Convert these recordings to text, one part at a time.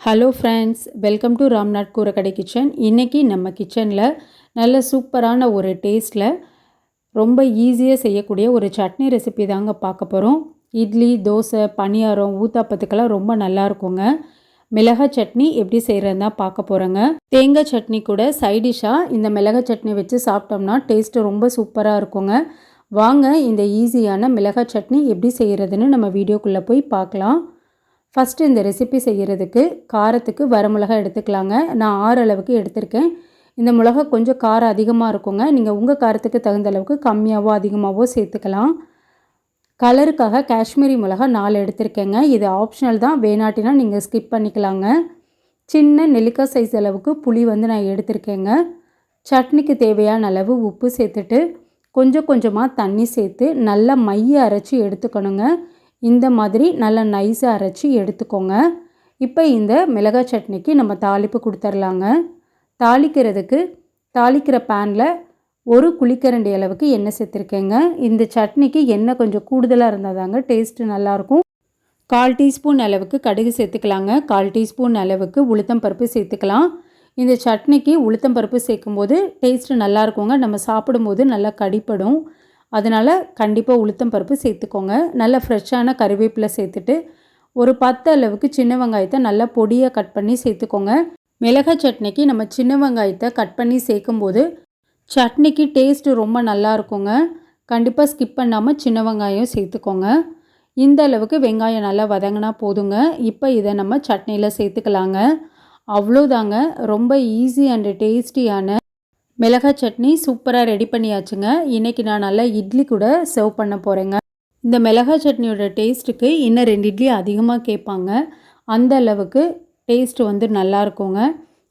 Hello friends welcome to Ramnath கூரக்கடை kitchen இன்றைக்கி நம்ம கிச்சனில் நல்ல சூப்பரான ஒரு டேஸ்ட்டில் ரொம்ப ஈஸியாக செய்யக்கூடிய ஒரு சட்னி ரெசிபி தாங்க பார்க்க போகிறோம் இட்லி தோசை பணியாரம் ஊத்தாப்பத்துக்கெல்லாம் ரொம்ப நல்லா இருக்குங்க. மிளகாய் சட்னி எப்படி செய்கிறதுன்னு தான் பார்க்க போகிறோங்க தேங்காய் சட்னி கூட சைடிஷாக இந்த மிளகாய் சட்னி வச்சு சாப்பிட்டோம்னா டேஸ்ட்டு ரொம்ப சூப்பராக இருக்குங்க. வாங்க இந்த ஈஸியான மிளகாய் சட்னி எப்படி செய்கிறதுன்னு நம்ம வீடியோக்குள்ளே போய் பார்க்கலாம். ஃபஸ்ட்டு இந்த ரெசிபி செய்கிறதுக்கு காரத்துக்கு வரமிளகா எடுத்துக்கலாங்க. நான் ஆறு அளவுக்கு எடுத்திருக்கேன். இந்த மிளகா கொஞ்சம் காரம் அதிகமாக இருக்குங்க. நீங்கள் உங்கள் காரத்துக்கு தகுந்த அளவுக்கு கம்மியாகவோ அதிகமாகவோ சேர்த்துக்கலாம். கலருக்காக காஷ்மீரி மிளகா நாலு எடுத்திருக்கேங்க. இது ஆப்ஷனல் தான். வேணாட்டினா நீங்கள் ஸ்கிப் பண்ணிக்கலாங்க. சின்ன நெல்லிக்காய் சைஸ் அளவுக்கு புளி வந்து நான் எடுத்திருக்கேங்க. சட்னிக்கு தேவையான அளவு உப்பு சேர்த்துட்டு கொஞ்சம் கொஞ்சமாக தண்ணி சேர்த்து நல்லா மைய அரைச்சி எடுத்துக்கணுங்க. இந்த மாதிரி நல்லா நைஸாக அரைச்சி எடுத்துக்கோங்க. இப்போ இந்த மிளகாய் சட்னிக்கு நம்ம தாளிப்பு கொடுத்துர்லாங்க. தாளிக்கிறதுக்கு தாளிக்கிற பேனில் ஒரு குழிக்கரண்டி அளவுக்கு எண்ணெய் சேர்த்துருக்கேங்க. இந்த சட்னிக்கு எண்ணெய் கொஞ்சம் கூடுதலாக இருந்தால் தாங்க டேஸ்ட்டு நல்லாயிருக்கும் கால் டீஸ்பூன் அளவுக்கு கடுகு சேர்த்துக்கலாங்க. கால் டீஸ்பூன் அளவுக்கு உளுத்தம் பருப்பு சேர்த்துக்கலாம். இந்த சட்னிக்கு உளுத்தம் பருப்பு சேர்க்கும்போது டேஸ்ட்டு நல்லா இருக்குங்க. நம்ம சாப்பிடும்போது நல்லா கடிப்படும். அதனால் கண்டிப்பாக உளுத்தம் பருப்பு சேர்த்துக்கோங்க. நல்லா ஃப்ரெஷ்ஷான கருவேப்பிலை சேர்த்துட்டு ஒரு பத்து அளவுக்கு சின்ன வெங்காயத்தை நல்லா பொடியாக கட் பண்ணி சேர்த்துக்கோங்க. மிளகாய் சட்னிக்கு நம்ம சின்ன வெங்காயத்தை கட் பண்ணி சேர்க்கும்போது சட்னிக்கு டேஸ்ட்டு ரொம்ப நல்லா இருக்குங்க. கண்டிப்பாக ஸ்கிப் பண்ணாமல் சின்ன வெங்காயம் சேர்த்துக்கோங்க. இந்த அளவுக்கு வெங்காயம் நல்லா வதங்கினா போதுங்க. இப்போ இதை நம்ம சட்னியில் சேர்த்துக்கலாங்க. அவ்வளோதாங்க ரொம்ப ஈஸி அண்டு டேஸ்டியான மிளகாய் சட்னி சூப்பராக ரெடி பண்ணியாச்சுங்க. இன்றைக்கி நான் நல்லா இட்லி கூட சர்வ் பண்ண போகிறேங்க இந்த மிளகாய் சட்னியோட டேஸ்ட்டுக்கு இன்னும் ரெண்டு இட்லி அதிகமாக கேட்பாங்க. அந்த அளவுக்கு டேஸ்ட்டு வந்து நல்லா இருக்குங்க.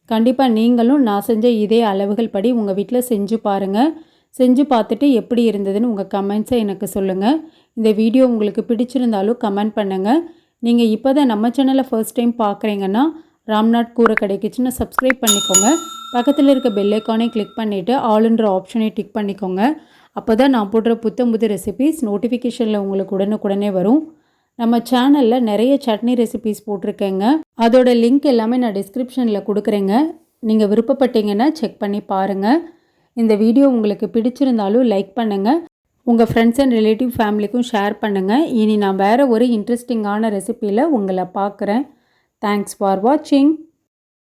கண்டிப்பாக நீங்களும் நான் செஞ்ச இதே அளவுகள் படி உங்கள் வீட்டில் செஞ்சு பாருங்கள் செஞ்சு பார்த்துட்டு எப்படி இருந்ததுன்னு உங்கள் கமெண்ட்ஸை எனக்கு சொல்லுங்கள் இந்த வீடியோ உங்களுக்கு பிடிச்சிருந்தாலும் கமெண்ட் பண்ணுங்கள் நீங்கள் இப்போ தான் நம்ம சேனலை ஃபர்ஸ்ட் டைம் பார்க்குறீங்கன்னா ராம்நாத் கூரை கடை கிச்சனை சப்ஸ்கிரைப் பண்ணிக்கோங்க. பக்கத்தில் இருக்க பெல்லைக்கானே கிளிக் பண்ணிவிட்டு ஆளுன்ற ஆப்ஷனை டிக் பண்ணிக்கோங்க. அப்போ தான் நான் போடுற புத்தம் புது ரெசிபீஸ் நோட்டிஃபிகேஷனில் உங்களுக்கு உடனுக்குடனே வரும். நம்ம சேனலில் நிறைய சட்னி ரெசிபீஸ் போட்டிருக்கேங்க. அதோட லிங்க் எல்லாமே நான் டிஸ்கிரிப்ஷனில் கொடுக்குறேங்க. நீங்கள் விருப்பப்பட்டீங்கன்னா செக் பண்ணி பாருங்கள் இந்த வீடியோ உங்களுக்கு பிடிச்சிருந்தாலும் லைக் பண்ணுங்கள் உங்கள் ஃப்ரெண்ட்ஸ் அண்ட் ரிலேட்டிவ் ஃபேமிலிக்கும் ஷேர் பண்ணுங்கள் இனி நான் வேறு ஒரு இன்ட்ரெஸ்டிங்கான ரெசிப்பியில் உங்களை பார்க்குறேன். தேங்க்ஸ் ஃபார் வாட்சிங்